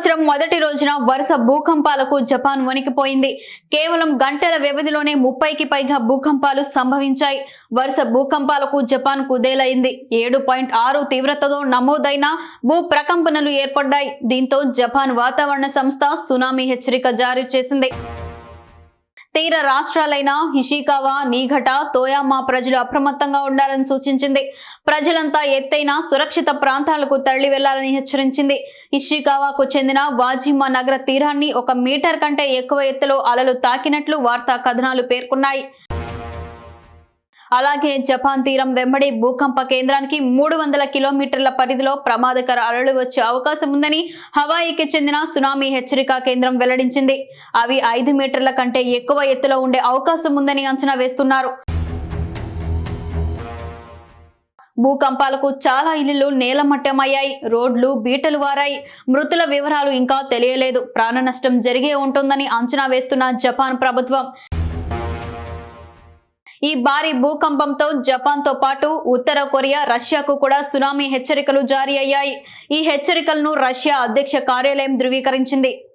సంవత్సరం మొదటి రోజున వరుస భూకంపాలకు జపాన్ వణికిపోయింది. కేవలం గంటల వ్యవధిలోనే ముప్పైకి పైగా భూకంపాలు సంభవించాయి. వరుస భూకంపాలకు జపాన్ కుదేలైంది. ఏడు పాయింట్ ఆరు తీవ్రతతో నమోదైన భూ ప్రకంపనలు ఏర్పడ్డాయి. దీంతో జపాన్ వాతావరణ సంస్థ సునామీ హెచ్చరిక జారీ చేసింది. తీర రాష్ట్రాలైన హిషికావా నీఘట తోయామా ప్రజలు అప్రమత్తంగా ఉండాలని సూచించింది. ప్రజలంతా ఎత్తైన సురక్షిత ప్రాంతాలకు తరలి వెళ్ళాలని హెచ్చరించింది. ఇషికావాకు చెందిన వాజిమా నగర తీరాన్ని ఒక మీటర్ కంటే ఎక్కువ ఎత్తులో అలలు తాకినట్లు వార్తా కథనాలు పేర్కొన్నాయి. అలాగే జపాన్ తీరం వెంబడి భూకంప కేంద్రానికి మూడు వందల కిలోమీటర్ల పరిధిలో ప్రమాదకర అలలు వచ్చే అవకాశం ఉందని హవాయికి చెందిన సునామీ హెచ్చరిక కేంద్రం వెల్లడించింది. అవి ఐదు మీటర్ల కంటే ఎక్కువ ఎత్తులో ఉండే అవకాశం ఉందని అంచనా వేస్తున్నారు. భూకంపాలకు చాలా ఇల్లులు నేలమట్టమయ్యాయి. రోడ్లు బీటలు వారాయి. మృతుల వివరాలు ఇంకా తెలియలేదు. ప్రాణ నష్టం జరిగే ఉంటుందని అంచనా వేస్తున్న జపాన్ ప్రభుత్వం. ఈ భారీ భూకంపంతో జపాన్తో పాటు ఉత్తర కొరియా రష్యాకు కూడా సునామీ హెచ్చరికలు జారీ అయ్యాయి. ఈ హెచ్చరికలను రష్యా అధ్యక్ష కార్యాలయం ధృవీకరించింది.